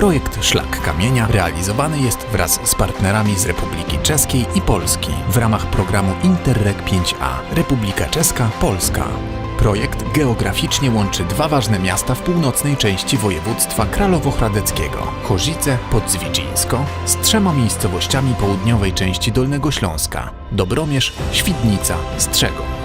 Projekt Szlak Kamienia realizowany jest wraz z partnerami z Republiki Czeskiej i Polski w ramach programu Interreg 5A Republika Czeska Polska. Projekt geograficznie łączy dwa ważne miasta w północnej części województwa kralowo-hradeckiego Chorzice pod Zwidzińsko z trzema miejscowościami południowej części Dolnego Śląska Dobromierz, Świdnica, Strzegą.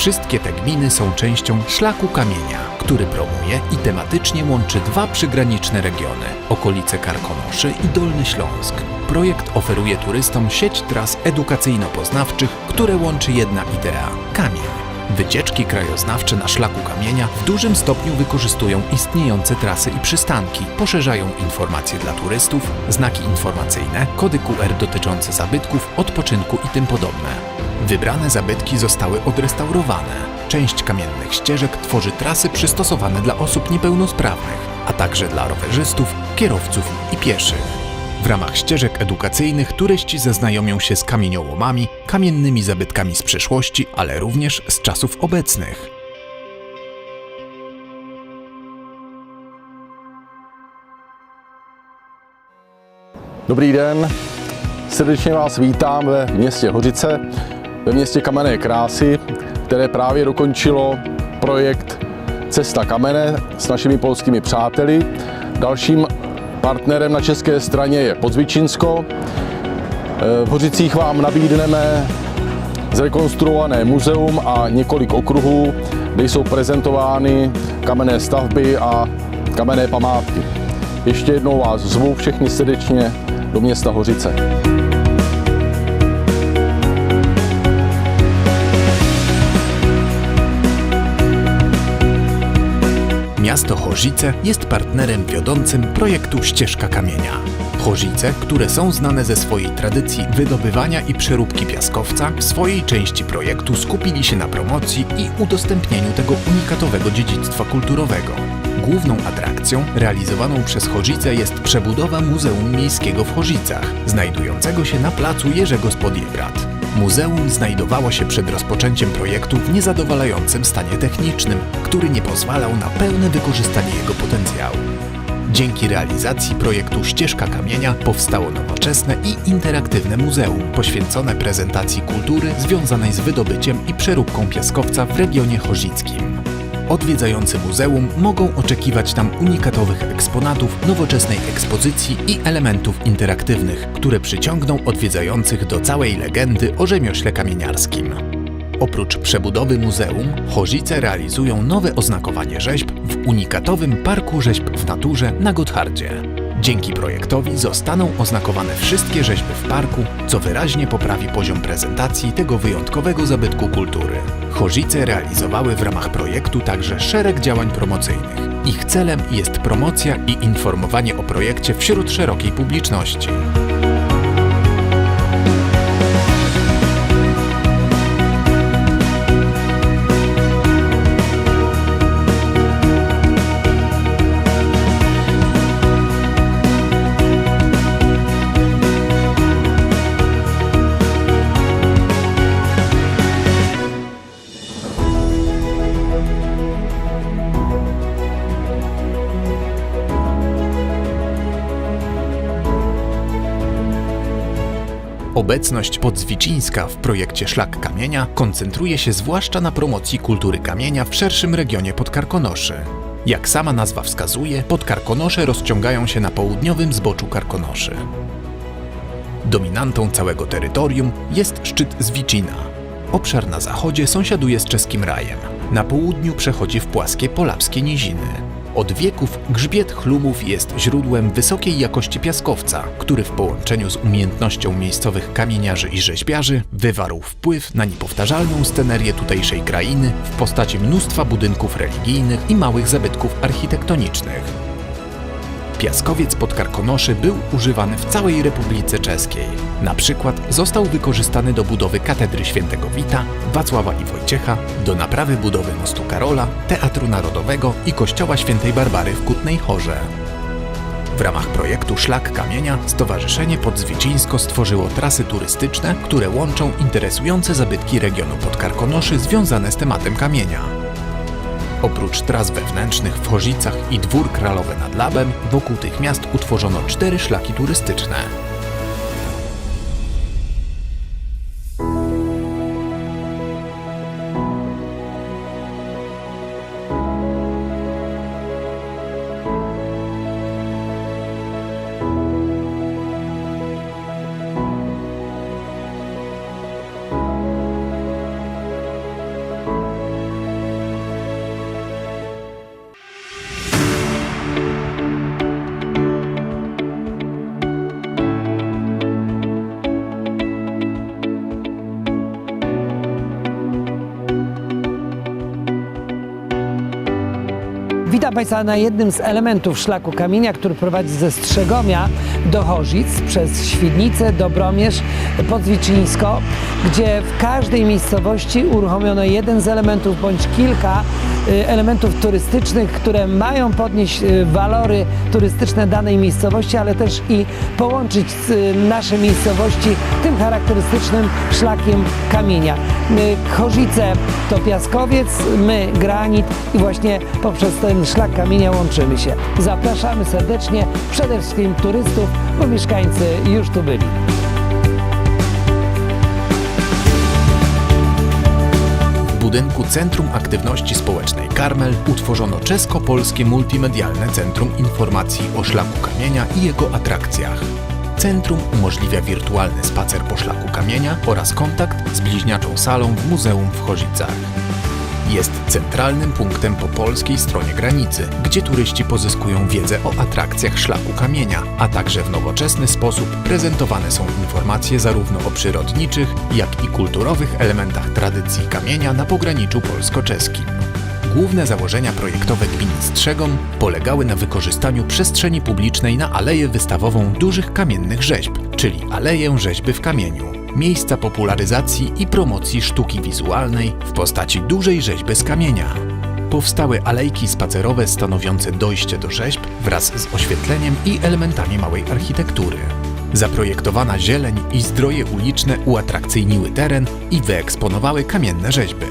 Wszystkie te gminy są częścią Szlaku Kamienia, który promuje i tematycznie łączy dwa przygraniczne regiony okolice Karkonoszy i Dolny Śląsk. Projekt oferuje turystom sieć tras edukacyjno-poznawczych, które łączy jedna idea kamień. Wycieczki krajoznawcze na szlaku kamienia w dużym stopniu wykorzystują istniejące trasy i przystanki, poszerzają informacje dla turystów, znaki informacyjne, kody QR dotyczące zabytków, odpoczynku i tym podobne. Wybrane zabytki zostały odrestaurowane. Część kamiennych ścieżek tworzy trasy przystosowane dla osób niepełnosprawnych, a także dla rowerzystów, kierowców i pieszych. W ramach ścieżek edukacyjnych turyści zaznajomią się z kamieniołomami, kamiennymi zabytkami z przeszłości, ale również z czasów obecnych. Dobrý den, srdečně vás vítám ve městě Hořice, ve městě Kamenné krásy, které právě dokončilo projekt Cesta kamene s našimi polskými přáteli. Dalším partnerem na české straně je Podzvičinsko. V Hořicích vám nabídneme zrekonstruované muzeum a několik okruhů, kde jsou prezentovány kamenné stavby a kamenné památky. Ještě jednou vás zvu všechny srdečně do města Hořice. Miasto Chorzice jest partnerem wiodącym projektu Ścieżka Kamienia. Chorzice, które są znane ze swojej tradycji wydobywania i przeróbki piaskowca, w swojej części projektu skupili się na promocji i udostępnieniu tego unikatowego dziedzictwa kulturowego. Główną atrakcją realizowaną przez Chorzice jest przebudowa Muzeum Miejskiego w Chorzicach, znajdującego się na placu Jerzego Spodjebrat. Muzeum znajdowało się przed rozpoczęciem projektu w niezadowalającym stanie technicznym, który nie pozwalał na pełne wykorzystanie jego potencjału. Dzięki realizacji projektu Ścieżka Kamienia powstało nowoczesne i interaktywne muzeum poświęcone prezentacji kultury związanej z wydobyciem i przeróbką piaskowca w regionie chorzickim. Odwiedzający muzeum mogą oczekiwać tam unikatowych eksponatów, nowoczesnej ekspozycji i elementów interaktywnych, które przyciągną odwiedzających do całej legendy o rzemiośle kamieniarskim. Oprócz przebudowy muzeum, Chorzice realizują nowe oznakowanie rzeźb w unikatowym Parku Rzeźb w Naturze na Gothardzie. Dzięki projektowi zostaną oznakowane wszystkie rzeźby w parku, co wyraźnie poprawi poziom prezentacji tego wyjątkowego zabytku kultury. Chorzice realizowały w ramach projektu także szereg działań promocyjnych. Ich celem jest promocja i informowanie o projekcie wśród szerokiej publiczności. Obecność podzwicińska w projekcie Szlak Kamienia koncentruje się zwłaszcza na promocji kultury kamienia w szerszym regionie Podkarkonoszy. Jak sama nazwa wskazuje, Podkarkonosze rozciągają się na południowym zboczu Karkonoszy. Dominantą całego terytorium jest szczyt Zwicina. Obszar na zachodzie sąsiaduje z czeskim rajem. Na południu przechodzi w płaskie polapskie niziny. Od wieków grzbiet chlumów jest źródłem wysokiej jakości piaskowca, który w połączeniu z umiejętnością miejscowych kamieniarzy i rzeźbiarzy wywarł wpływ na niepowtarzalną scenerię tutejszej krainy w postaci mnóstwa budynków religijnych i małych zabytków architektonicznych. Piaskowiec pod Karkonoszy był używany w całej Republice Czeskiej. Na przykład został wykorzystany do budowy katedry świętego Wita, Wacława i Wojciecha, do naprawy budowy mostu Karola, Teatru Narodowego i kościoła świętej Barbary w Kutnej Chorze. W ramach projektu Szlak Kamienia Stowarzyszenie Podzwicińsko stworzyło trasy turystyczne, które łączą interesujące zabytki regionu Podkarkonoszy związane z tematem kamienia. Oprócz tras wewnętrznych w Chorzicach i Dwór Kralowy nad Labem, wokół tych miast utworzono cztery szlaki turystyczne. Witam Państwa na jednym z elementów szlaku kamienia, który prowadzi ze Strzegomia do Chorzic przez Świdnicę, Dobromierz, Podzwiczyńsko, gdzie w każdej miejscowości uruchomiono jeden z elementów bądź kilka elementów turystycznych, które mają podnieść y, walory turystyczne danej miejscowości, ale też i połączyć y, nasze miejscowości tym charakterystycznym szlakiem kamienia. Chorzice to piaskowiec, my granit i właśnie poprzez ten szlak kamienia łączymy się. Zapraszamy serdecznie przede wszystkim turystów, bo mieszkańcy już tu byli. Budynku Centrum Aktywności Społecznej Karmel utworzono czesko-polskie multimedialne Centrum Informacji o Szlaku Kamienia i jego atrakcjach. Centrum umożliwia wirtualny spacer po szlaku kamienia oraz kontakt z bliźniaczą salą w Muzeum w Chorzicach. Jest centralnym punktem po polskiej stronie granicy, gdzie turyści pozyskują wiedzę o atrakcjach szlaku kamienia, a także w nowoczesny sposób prezentowane są informacje zarówno o przyrodniczych, jak i kulturowych elementach tradycji kamienia na pograniczu polsko-czeskim. Główne założenia projektowe gminy Strzegom polegały na wykorzystaniu przestrzeni publicznej na aleję wystawową dużych kamiennych rzeźb, czyli Aleję Rzeźby w Kamieniu. Miejsca popularyzacji i promocji sztuki wizualnej w postaci dużej rzeźby z kamienia. Powstały alejki spacerowe stanowiące dojście do rzeźb wraz z oświetleniem i elementami małej architektury. Zaprojektowana zieleń i zdroje uliczne uatrakcyjniły teren i wyeksponowały kamienne rzeźby.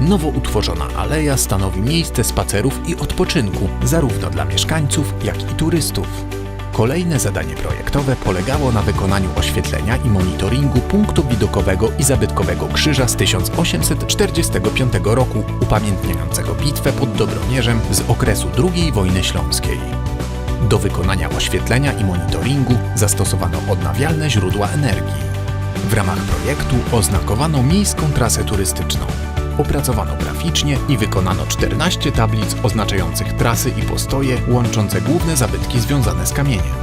Nowo utworzona aleja stanowi miejsce spacerów i odpoczynku zarówno dla mieszkańców, jak i turystów. Kolejne zadanie projektowe polegało na wykonaniu oświetlenia i monitoringu punktu widokowego i zabytkowego krzyża z 1845 roku, upamiętniającego bitwę pod Dobromierzem z okresu II wojny śląskiej. Do wykonania oświetlenia i monitoringu zastosowano odnawialne źródła energii. W ramach projektu oznakowano miejską trasę turystyczną. Opracowano graficznie i wykonano 14 tablic oznaczających trasy i postoje łączące główne zabytki związane z kamieniem.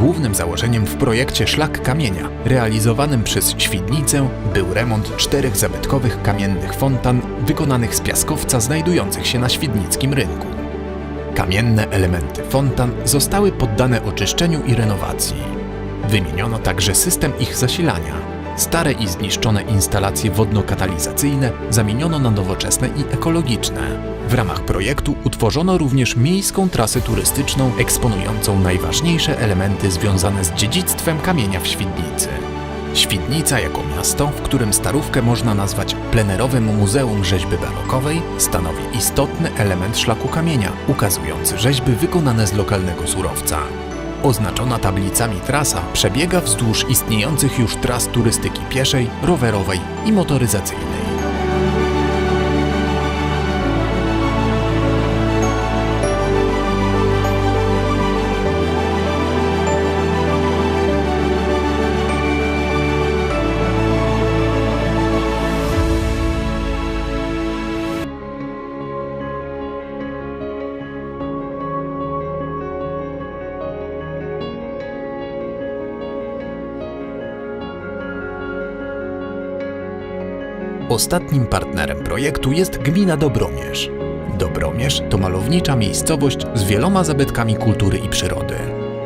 Głównym założeniem w projekcie Szlak Kamienia, realizowanym przez Świdnicę, był remont czterech zabytkowych kamiennych fontan wykonanych z piaskowca znajdujących się na świdnickim rynku. Kamienne elementy fontan zostały poddane oczyszczeniu i renowacji. Wymieniono także system ich zasilania. Stare i zniszczone instalacje wodno-katalizacyjne zamieniono na nowoczesne i ekologiczne. W ramach projektu utworzono również miejską trasę turystyczną eksponującą najważniejsze elementy związane z dziedzictwem kamienia w Świdnicy. Świdnica jako miasto, w którym starówkę można nazwać plenerowym muzeum rzeźby barokowej, stanowi istotny element szlaku kamienia, ukazujący rzeźby wykonane z lokalnego surowca. Oznaczona tablicami trasa przebiega wzdłuż istniejących już tras turystyki pieszej, rowerowej i motoryzacyjnej. Ostatnim partnerem projektu jest gmina Dobromierz. Dobromierz to malownicza miejscowość z wieloma zabytkami kultury i przyrody.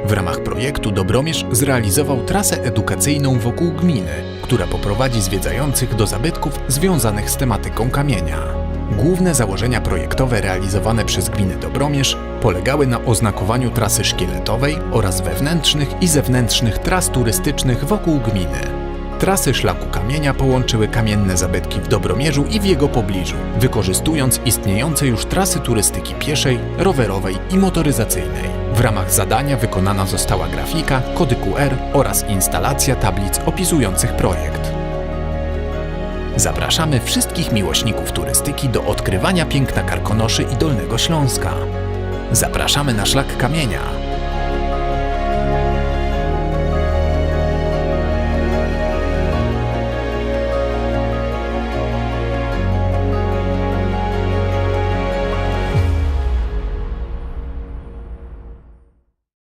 W ramach projektu Dobromierz zrealizował trasę edukacyjną wokół gminy, która poprowadzi zwiedzających do zabytków związanych z tematyką kamienia. Główne założenia projektowe realizowane przez gminę Dobromierz polegały na oznakowaniu trasy szkieletowej oraz wewnętrznych i zewnętrznych tras turystycznych wokół gminy. Trasy szlaku kamienia połączyły kamienne zabytki w Dobromierzu i w jego pobliżu, wykorzystując istniejące już trasy turystyki pieszej, rowerowej i motoryzacyjnej. W ramach zadania wykonana została grafika, kody QR oraz instalacja tablic opisujących projekt. Zapraszamy wszystkich miłośników turystyki do odkrywania piękna Karkonoszy i Dolnego Śląska. Zapraszamy na szlak kamienia.